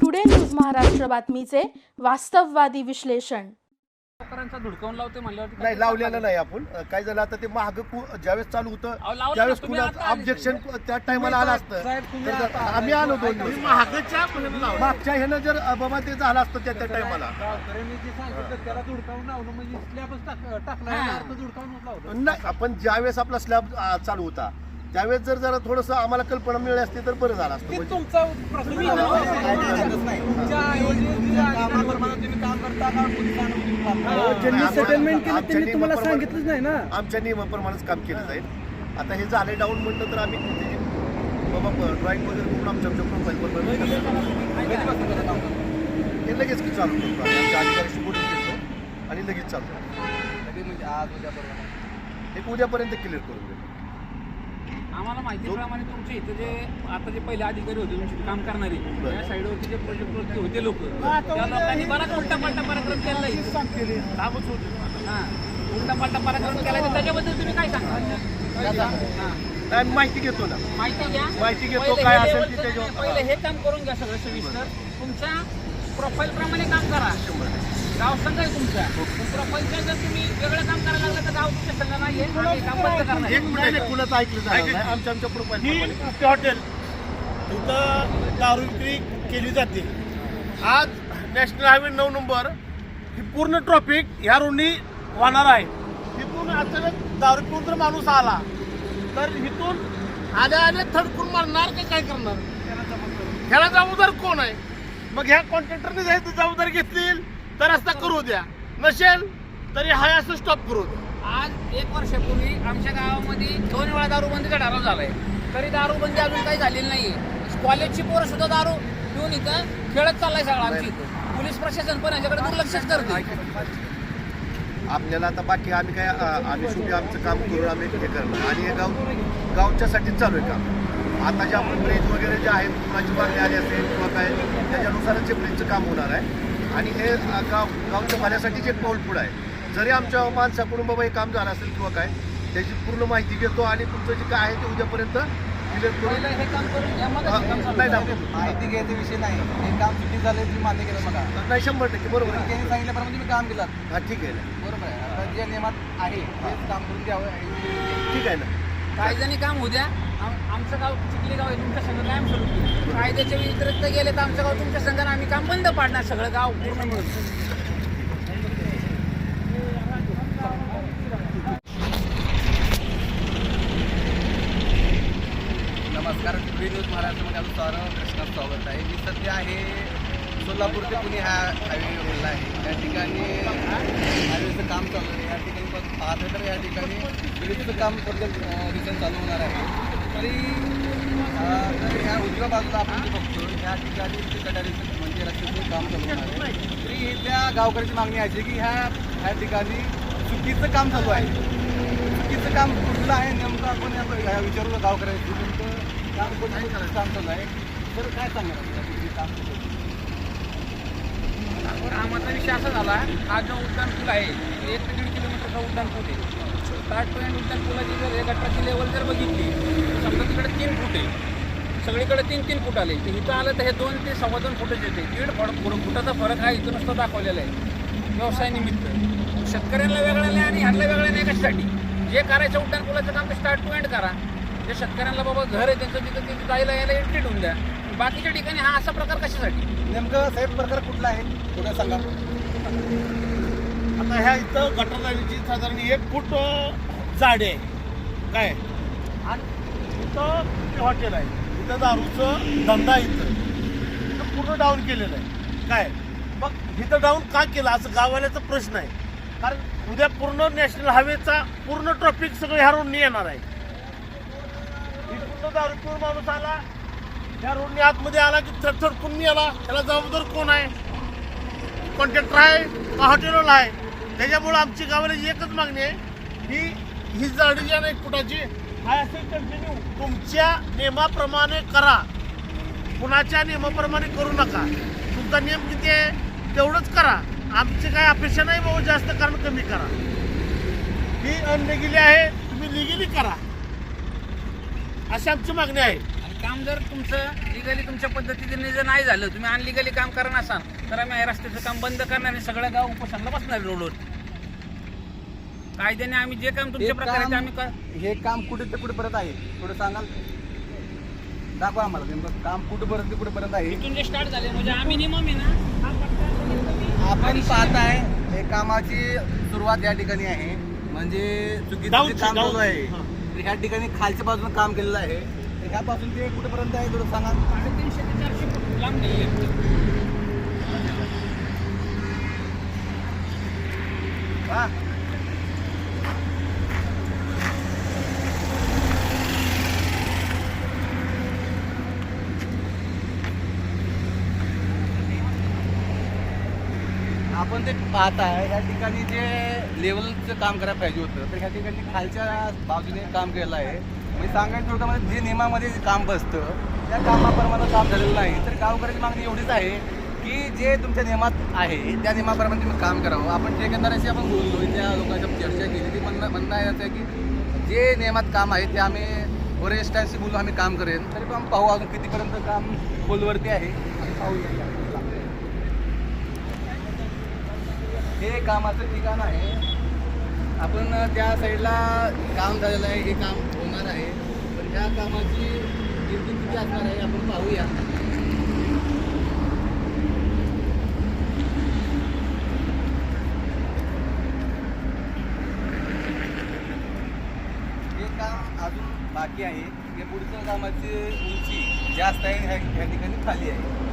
Today news Maharashtra बातमीचे वास्तववादी विश्लेषण नोकरांचा धुडकावून लावते म्हणल्यावर नाही लावलेलं नाही आपण. काय झालं आता ते महाग ज्यावेळेस चालू अहो, होतं लावलं त्यावेळेस ना, तुम्ही कुणाचं आता आले. ऑब्जेक्शन त्या टायमाला आलं असतं. तर जर- आम्ही आलो दोन दिवस. महागच्या मागच्या ह्यानं जर अं, बाबा ते झालं असतं त्या त्या टायमाला गावकऱ्यांनी जे सांगितलं त्याला धुडकावून लावलं म्हणजे स्लॅबच टाक- टाकला याचा अर्थ धुडकावूनच लावलं. नाही आपण ज्यावेळेस आपला स्लॅब चालू होता त्यावेळेस जर जरा थोडस आम्हाला कल्पना मिळाली असती तर बरं झालं असतं. ते म्हणजे तुमचा प्रश्न. तुमच्या तुम्ही काम करता का? ज्यांनी आम्हाला- settlement केलं आमच्या त्यांनी तुम्हाला नियमाप्रमाणे- सांगितलंच नाही ना. आमच्या नियमाप्रमाणेच काम केलं जाईल. आता हे झाले डाऊन म्हणलं तर आम्ही बाबा ड्रॉइंग वगैरे करून आमच्या आमच्या प्रोफाईल हे लगेच की चालू करतो आम्ही. आमच्या अधिकाऱ्याशी बोलून घेतो आणि लगेच चालू करतो. कधी म्हणजे आज उद्या परवा एक उद्यापर्यंत क्लिअर करून देतो. आम्हाला माहितीप्रमाणे तुमचे इथे जे आता जे पहिले अधिकारी होते तुमचे काम करणारे त्या साईडवरती जे प्रोजेक्टवरती होते लोक त्या लोकांनी बराच उलटा पालटा पराक्रम केला इथे. हा उलटा पालटा पराक्रम केला तर त्याच्याबद्दल तुम्ही काय सांगा? हा. माहिती घेतो ना. माहिती घ्या. माहिती घेतो, पहिले काय हे असेल ते पहिले हे काम करून घ्या सगळं सविस्तर. तुमच्या प्रोफाईल प्रमाणे काम करा. गाव संघ आहे तुमचा. प्रोफाईलच्या जर तुम्ही वेगळं काम करायला लागलं तर गाव तुमच्या संघ नाही आहे आम्ही काम बंद करणार. एक मिनिट. कुणाचं ऐकलं जाणार नाही? आमच्या आमच्या प्रोफाईल ही कुठे हॉटेल इथं दारू विक्री केली जाते. आज नॅशनल हायवे नऊ नंबर ही पूर्ण ट्रॉफिक ह्या रोडनी वाहणार आहे. इथून अचानक दारू पिऊन जर माणूस आला तर इथून आल्या आल्या थडकून मारणार का काय करणार? ह्याला जबाबदार कोण आहे? मग ह्या कॉन्ट्रॅक्टरने जर जबाबदारी घेतली. तर रस्ता करू द्या. नसेल तरी हाय असं स्टॉप करू द्या. आज एक वर्षापूर्वी आमच्या गावामध्ये दोन वेळा दारूबंदीचा ठराव झालाय. तरी दारूबंदी अजून काही झालेली नाहीये. कॉलेजची पोरं सुद्धा दारू पिऊन इथं खेळत चाललाय सगळं आमची. पोलीस प्रशासन पण याच्याकडे दुर्लक्षच करते. आपल्याला आता बाकी आम्ही काय आम्ही शेवटी आमचं काम करून आम्ही हे करणार. आणि हे गाव गावच्यासाठीच चालू आहे काम. आता जे आपण ब्रिज वगैरे जे आहेत कुणाची मागणी आली असेल किंवा काय त्याच्यानुसारच ते ब्रिजचं काम होणार आहे. आणि हे गाव गावच्या भल्यासाठीच एक पाऊल पुढं आहे जरी आमच्या माणसाकडून बाबा हे काम झालं असेल किंवा काय त्याची पूर्ण माहिती घेतो आणि तुमचं जे काय आहे ते उद्यापर्यंत हे हा, माहिती घ्यायचा विषय नाही. हे काम चुकी झाले तुम्ही मान्य केलं बघा. नाही शंभर टक्के बरोबर त्यांनी सांगितल्याप्रमाणे तुम्ही काम केलं. हा ठीक आहे ना. बरोबर आहे. आता जे नियमात आहे तेच काम करून द्यावं ठीक आहे ना. कायद्याने काम होऊ द्या. आम- आमचं गाव चिखली गाव आहे तुमच्या संघ कायम सुरू कायद्याच्या व्यतिरिक्त गेले तर आमचं गाव तुमच्या संघाने आम्ही काम बंद पाडणार सगळं गाव पूर्ण मिळून नमस्कार टी न्यूज महाराष्ट्रामध्ये आपलं स्वागत कृष्णा स्वागत आहे. मी सध्या आहे सोलापूर ते पुणे हा हायवे रोडला आहे. या ठिकाणी हायवेचं काम चालू आहे. या ठिकाणी पाच पाहतं तर या ठिकाणी विजेचं काम प्रोजेक्ट रिटर्न चालू होणार आहे. तरी तर ह्या उजव्या बाजूला आपण जे बघतो ह्या ठिकाणी ते कटारीचं म्हणजे रस्त्याचं काम चालू होणार आहे. तरी इथल्या गावकऱ्याची मागणी आहे की ह्या ह्या ठिकाणी चुकीचं काम चालू आहे. चुकीचं काम कुठलं आहे नेमकं आपण या- या विचारू गावकऱ्यांची नेमकं काम कोणतं काम चालू आहे? तर काय सांगणार आपण? काम चालू आहे? आम्हाला विषय असा झाला हा जो उड्डाण पूल आहे एक ते दीड किलोमीटरचा उड्डाण पूल आहे. स्टार्ट टू एंड उड्डाण पुलाची जर हे गटाची लेवल जर बघितली समजा तिकडे तीन फूट आहे. सगळीकडे तीन तीन फूट आले. तर इथं आलं तर हे दोन ते सव्वा दोन फुटच येते. दीड फड फुटाचा फरक हा इथं नुसतं दाखवलेला आहे. व्यवसाय निमित्त. शेतकऱ्यांना वेगळा नाही आणि ह्यांना वेगळं नाही कशासाठी? जे करायचं उड्डाण पुलाचं काम ते स्टार्ट टू एंड करा. जे शेतकऱ्यांना बाबा घर आहे त्यांचं तिथं तिथं जायला यायला एंट्री ठेवून द्या. बाकीच्या ठिकाणी हा असा प्रकार कशासाठी? नेमकं साहेब प्रकार कुठला आहे? पुढे सांगा. आता ह्या इथं गटर लाईनची साधारण एक फूट अं, आहे. काय? आणि इथं ते हॉटेल आहे. इथं दारूचं धंदा आहे इथं. इथं पूर्ण डाऊन केलेलं आहे. काय? मग इथं डाऊन का केलं? असं गाववाल्याचा प्रश्न आहे. कारण उद्या पूर्ण नॅशनल हायवेचा पूर्ण ट्रॉफिक सगळं ह्या रोडनी येणार आहे. इथून दारू माणूस आला. ह्या रोडनी आतमध्ये आला की थडथड कुणी आला. त्याला जबाबदार कोण आहे? कॉन्ट्रॅक्टर आहे का हॉटेलवाला आहे त्याच्यामुळं आमची गावाला एकच मागणी आहे ही ही जाडी जी आहे ना फुटाची हाय असेल कंटिन्यू तुमच्या नियमाप्रमाणे करा. कुणाच्या नियमाप्रमाणे करू नका. तुमचा नियम किती आहे तेवढंच करा. आमची काय अपेक्षा नाही बाबा जास्त कारण कमी करा. ही अनलिगली आहे तुम्ही लिगिली करा. अशी आमची मागणी आहे. काम जर तुमचं लिगली तुमच्या पद्धतीने जर नाही झालं तुम्ही अनलिगली काम करणार असाल तर आम्ही रस्त्याचं काम बंद करणार आणि सगळं गाव उपोषणाला बसणार रोडवर. कायद्याने आम्ही जे काम तुमच्या हे प्रकारे आम्ही कर हे काम कुठे ते कुठेपर्यंत आहे? थोडं सांगाल? दाखवा आम्हाला नेमकं. काम कुठेपर्यंत ते कुठेपर्यंत आहे? इथून जे स्टार्ट झाले म्हणजे आम्ही आहे ना हा पट्टा कमीत कमी आपण पाहताय हे कामाची सुरुवात या ठिकाणी आहे. म्हणजे चुकीचं जे काम चालू. आहे. तर ह्या ठिकाणी खालच्या बाजूने काम केलेलं आहे. ह्यापासून ते कुठेपर्यंत आहे थोडं सांगा. साडेतीनशे ते चारशे फूट लांब नाही आहे. हा. आपण ते पाहताय या ठिकाणी जे लेवलचं काम करायला पाहिजे होतं तर ह्या ठिकाणी खालच्या बाजूने काम केलेलं आहे. म्हणजे सांगायचं थोडक्यामध्ये जे नियमामध्ये जे काम बसतं त्या कामाप्रमाणे काम झालेलं नाही. तर गावकऱ्याची मागणी एवढीच आहे की जे तुमच्या नियमात आहे त्या नियमाप्रमाणे तुम्ही काम करावं. आपण ठेकेदाराशी आपण बोललो त्या लोकांच्या चर्चा केली ती म्हणणं म्हणणं आहे असं आहे की जे नियमात काम आहे ते आम्ही वरिष्ठांशी बोलून आम्ही काम करेन. तरी पण पाहू अजून कितीपर्यंत काम खोलवरती आहे. पाहू हे कामाचं ठिकाण आहे. आपण त्या साईडला काम झालेलं आहे हे काम. होणार आहे. पण त्या कामाची किंमत किती असणार आहे आपण पाहूया. हे काम अजून बाकी आहे. हे पुढच्या कामाची उंची जास्त आहे ह्या ठिकाणी खाली आहे.